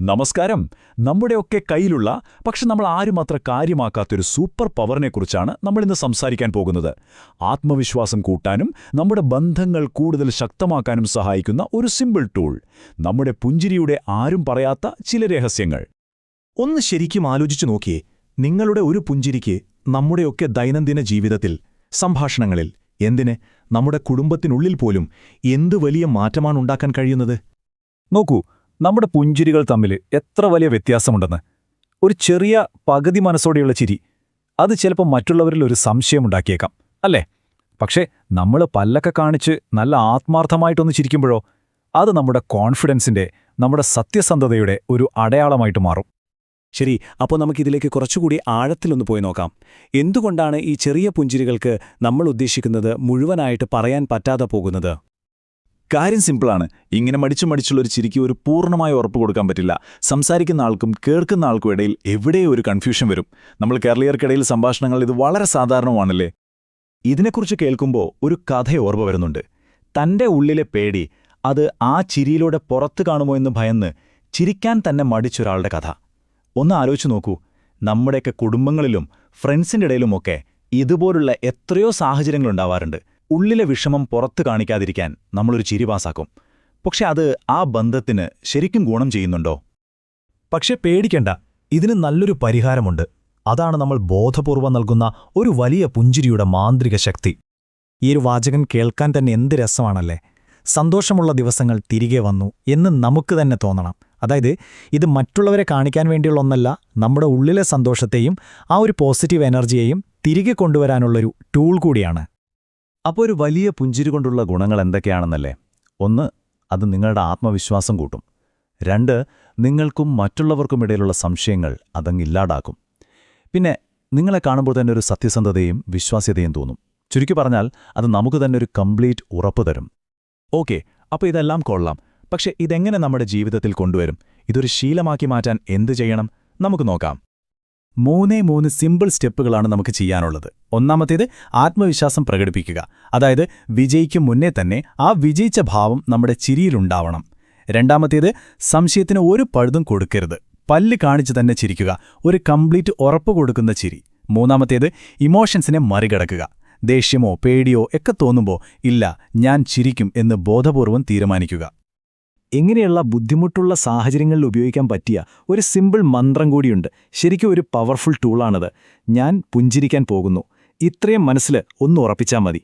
നമസ്കാരം. നമ്മുടെയൊക്കെ കയ്യിലുള്ള പക്ഷെ നമ്മൾ ആരും അത്ര കാര്യമാക്കാത്തൊരു സൂപ്പർ പവറിനെക്കുറിച്ചാണ് നമ്മളിന്ന് സംസാരിക്കാൻ പോകുന്നത്. ആത്മവിശ്വാസം കൂട്ടാനും നമ്മുടെ ബന്ധങ്ങൾ കൂടുതൽ ശക്തമാക്കാനും സഹായിക്കുന്ന ഒരു സിമ്പിൾ ടൂൾ നമ്മുടെ പുഞ്ചിരിയുടെ ആരും പറയാത്ത ചില രഹസ്യങ്ങൾ. ഒന്ന് ശരിക്കും ആലോചിച്ചു നോക്കിയേ. നിങ്ങളുടെ ഒരു പുഞ്ചിരിക്ക് നമ്മുടെയൊക്കെ ദൈനംദിന ജീവിതത്തിൽ സംഭാഷണങ്ങളിൽ എന്തിന്? നമ്മുടെ കുടുംബത്തിനുള്ളിൽ പോലും എന്ത് വലിയ മാറ്റമാണുണ്ടാക്കാൻ കഴിയുന്നത്? നോക്കൂ നമ്മുടെ പുഞ്ചിരികൾ തമ്മിൽ എത്ര വലിയ വ്യത്യാസമുണ്ടെന്ന്. ഒരു ചെറിയ പകുതി മനസ്സോടെയുള്ള ചിരി അത് ചിലപ്പോൾ മറ്റുള്ളവരിൽ ഒരു സംശയമുണ്ടാക്കിയേക്കാം അല്ലേ? പക്ഷേ നമ്മൾ പല്ലൊക്കെ കാണിച്ച് നല്ല ആത്മാർത്ഥമായിട്ടൊന്ന് ചിരിക്കുമ്പോഴോ അത് നമ്മുടെ കോൺഫിഡൻസിന്റെ നമ്മുടെ സത്യസന്ധതയുടെ ഒരു അടയാളമായിട്ട് മാറും. ശരി അപ്പോൾ നമുക്കിതിലേക്ക് കുറച്ചുകൂടി ആഴത്തിലൊന്ന് പോയി നോക്കാം. എന്തുകൊണ്ടാണ് ഈ ചെറിയ പുഞ്ചിരികൾക്ക് നമ്മൾ ഉദ്ദേശിക്കുന്നത് മുഴുവനായിട്ട് പറയാൻ പറ്റാതെ പോകുന്നത്? കാര്യം സിമ്പിളാണ്. ഇങ്ങനെ മടിച്ചു മടിച്ചുള്ള ഒരു ചിരിക്ക് ഒരു പൂർണമായ ഉറപ്പ് കൊടുക്കാൻ പറ്റില്ല. സംസാരിക്കുന്ന ആൾക്കും കേൾക്കുന്ന ആൾക്കും ഇടയിൽ എവിടെയോ ഒരു കൺഫ്യൂഷൻ വരും. നമ്മൾ കേരളീയർക്കിടയിൽ സംഭാഷണങ്ങൾ ഇത് വളരെ സാധാരണമാണല്ലേ ഇതിനെക്കുറിച്ച് കേൾക്കുമ്പോൾ ഒരു കഥ ഓർമ്മ വരുന്നുണ്ട്. തന്റെ ഉള്ളിലെ പേടി അത് ആ ചിരിയിലൂടെ പുറത്തു കാണുമോ എന്ന് ഭയന്ന് ചിരിക്കാൻ തന്നെ മടിച്ചൊരാളുടെ കഥ. ഒന്ന് ആലോചിച്ചു നോക്കൂ. നമ്മുടെയൊക്കെ കുടുംബങ്ങളിലും ഫ്രണ്ട്സിന്റെ ഇടയിലുമൊക്കെ ഇതുപോലുള്ള എത്രയോ സാഹചര്യങ്ങളുണ്ടാവാറുണ്ട് ഉള്ളിലെ വിഷമം പുറത്ത് കാണിക്കാതിരിക്കാൻ നമ്മളൊരു ചിരി പാസാക്കും. പക്ഷെ അത് ആ ബന്ധത്തിന് ശരിക്കും ഗുണം ചെയ്യുന്നുണ്ടോ? പക്ഷെ പേടിക്കണ്ട. ഇതിന് നല്ലൊരു പരിഹാരമുണ്ട്. അതാണ് നമ്മൾ ബോധപൂർവം നൽകുന്ന ഒരു വലിയ പുഞ്ചിരിയുടെ മാന്ത്രിക ശക്തി. ഈ ഒരു വാചകൻ കേൾക്കാൻ തന്നെ എന്ത് രസമാണല്ലേ? സന്തോഷമുള്ള ദിവസങ്ങൾ തിരികെ വന്നു എന്ന് നമുക്ക് തന്നെ തോന്നണം. അതായത് ഇത് മറ്റുള്ളവരെ കാണിക്കാൻ വേണ്ടിയുള്ള ഒന്നല്ല നമ്മുടെ ഉള്ളിലെ സന്തോഷത്തെയും ആ ഒരു പോസിറ്റീവ് എനർജിയെയും തിരികെ കൊണ്ടുവരാനുള്ളൊരു ടൂൾ കൂടിയാണ്. അപ്പോൾ ഒരു വലിയ പുഞ്ചിരി കൊണ്ടുള്ള ഗുണങ്ങൾ എന്തൊക്കെയാണെന്നല്ലേ? ഒന്ന് അത് നിങ്ങളുടെ ആത്മവിശ്വാസം കൂട്ടും. രണ്ട് നിങ്ങൾക്കും മറ്റുള്ളവർക്കും ഇടയിലുള്ള സംശയങ്ങൾ അതങ്ങില്ലാടാക്കും പിന്നെ നിങ്ങളെ കാണുമ്പോൾ തന്നെ ഒരു സത്യസന്ധതയും വിശ്വാസ്യതയും തോന്നും. ചുരുക്കി പറഞ്ഞാൽ അത് നമുക്ക് തന്നെ ഒരു കംപ്ലീറ്റ് ഉറപ്പ് തരും. ഓക്കെ അപ്പോൾ ഇതെല്ലാം കൊള്ളാം. പക്ഷെ ഇതെങ്ങനെ നമ്മുടെ ജീവിതത്തിൽ കൊണ്ടുവരും? ഇതൊരു ശീലമാക്കി മാറ്റാൻ എന്ത് ചെയ്യണം? നമുക്ക് നോക്കാം. മൂന്നേ മൂന്ന് സിമ്പിൾ സ്റ്റെപ്പുകളാണ് നമുക്ക് ചെയ്യാനുള്ളത്. ഒന്നാമത്തേത് ആത്മവിശ്വാസം പ്രകടിപ്പിക്കുക. അതായത് വിജയിക്കും മുന്നേ തന്നെ ആ വിജയിച്ച ഭാവം നമ്മുടെ ചിരിയിലുണ്ടാവണം രണ്ടാമത്തേത് സംശയത്തിന് ഒരു പഴുതും കൊടുക്കരുത്. പല്ല് കാണിച്ചു തന്നെ ചിരിക്കുക. ഒരു കംപ്ലീറ്റ് ഉറപ്പ് കൊടുക്കുന്ന ചിരി. മൂന്നാമത്തേത് ഇമോഷൻസിനെ മറികടക്കുക. ദേഷ്യമോ പേടിയോ ഒക്കെ തോന്നുമ്പോൾ ഇല്ല ഞാൻ ചിരിക്കും എന്ന് ബോധപൂർവം തീരുമാനിക്കുക. ഇങ്ങനെയുള്ള ബുദ്ധിമുട്ടുള്ള സാഹചര്യങ്ങളിൽ ഉപയോഗിക്കാൻ പറ്റിയ ഒരു സിമ്പിൾ മന്ത്രം കൂടിയുണ്ട്. ശരിക്കും ഒരു പവർഫുൾ ടൂളാണത് ഞാൻ പുഞ്ചിരിക്കാൻ പോകുന്നു. ഇത്രയും മനസ്സിൽ ഒന്ന് ഉറപ്പിച്ചാൽ മതി.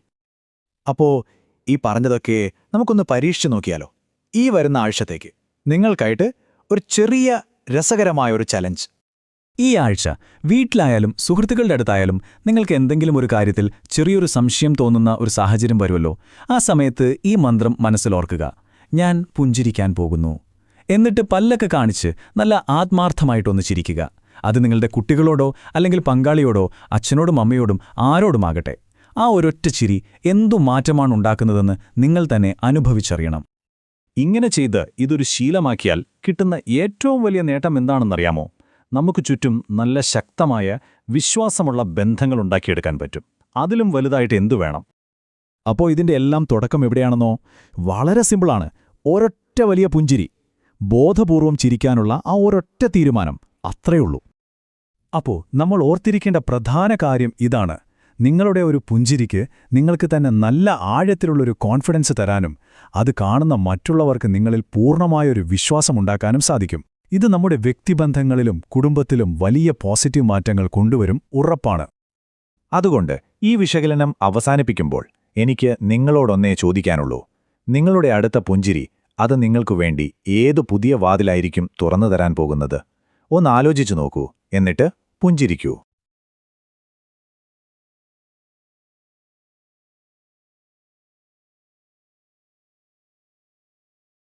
അപ്പോ ഈ പറഞ്ഞതൊക്കെ നമുക്കൊന്ന് പരീക്ഷിച്ചു നോക്കിയാലോ? ഈ വരുന്ന ആഴ്ചത്തേക്ക് നിങ്ങൾക്കായിട്ട് ഒരു ചെറിയ രസകരമായ ഒരു ചലഞ്ച് ഈ ആഴ്ച വീട്ടിലായാലും സുഹൃത്തുക്കളുടെ അടുത്തായാലും നിങ്ങൾക്ക് എന്തെങ്കിലും ഒരു കാര്യത്തിൽ ചെറിയൊരു സംശയം തോന്നുന്ന ഒരു സാഹചര്യം വരുമല്ലോ. ആ സമയത്ത് ഈ മന്ത്രം മനസ്സിലോർക്കുക ഞാൻ പുഞ്ചിരിക്കാൻ പോകുന്നു. എന്നിട്ട് പല്ലൊക്കെ കാണിച്ച് നല്ല ആത്മാർത്ഥമായിട്ടൊന്ന് ചിരിക്കുക. അത് നിങ്ങളുടെ കുട്ടികളോടോ അല്ലെങ്കിൽ പങ്കാളിയോടോ അച്ഛനോടും അമ്മയോടും ആരോടുമാകട്ടെ. ആ ഒരൊറ്റ ചിരി എന്തു മാറ്റമാണ് ഉണ്ടാക്കുന്നതെന്ന് നിങ്ങൾ തന്നെ അനുഭവിച്ചറിയണം. ഇങ്ങനെ ചെയ്ത് ഇതൊരു ശീലമാക്കിയാൽ കിട്ടുന്ന ഏറ്റവും വലിയ നേട്ടം എന്താണെന്നറിയാമോ? നമുക്ക് ചുറ്റും നല്ല ശക്തമായ വിശ്വാസമുള്ള ബന്ധങ്ങൾ ഉണ്ടാക്കിയെടുക്കാൻ പറ്റും. അതിലും വലുതായിട്ട് എന്തു വേണം? അപ്പോൾ ഇതിന്റെ എല്ലാം തുടക്കം എവിടെയാണെന്നോ? വളരെ സിമ്പിളാണ്. ഒരൊറ്റ വലിയ പുഞ്ചിരി ബോധപൂർവം ചിരിക്കാനുള്ള ആ ഒരൊറ്റ തീരുമാനം അത്രയുള്ളൂ അപ്പോൾ നമ്മൾ ഓർത്തിരിക്കേണ്ട പ്രധാന കാര്യം ഇതാണ്. നിങ്ങളുടെ ഒരു പുഞ്ചിരിക്ക് നിങ്ങൾക്ക് തന്നെ നല്ല ആഴത്തിലുള്ളൊരു കോൺഫിഡൻസ് തരാനും അത് കാണുന്ന മറ്റുള്ളവർക്ക് നിങ്ങളിൽ പൂർണമായൊരു വിശ്വാസമുണ്ടാക്കാനും സാധിക്കും. ഇത് നമ്മുടെ വ്യക്തിബന്ധങ്ങളിലും കുടുംബത്തിലും വലിയ പോസിറ്റീവ് മാറ്റങ്ങൾ കൊണ്ടുവരും ഉറപ്പാണ്. അതുകൊണ്ട് ഈ വിശകലനം അവസാനിപ്പിക്കുമ്പോൾ എനിക്ക് നിങ്ങളോടൊന്നേ ചോദിക്കാനുള്ളൂ. നിങ്ങളുടെ അടുത്ത പുഞ്ചിരി അത് നിങ്ങൾക്കു വേണ്ടി ഏതു പുതിയ വാതിലായിരിക്കും തുറന്നു തരാൻ പോകുന്നത് ഒന്നാലോചിച്ചു നോക്കൂ എന്നിട്ട് പുഞ്ചിരിക്കൂ.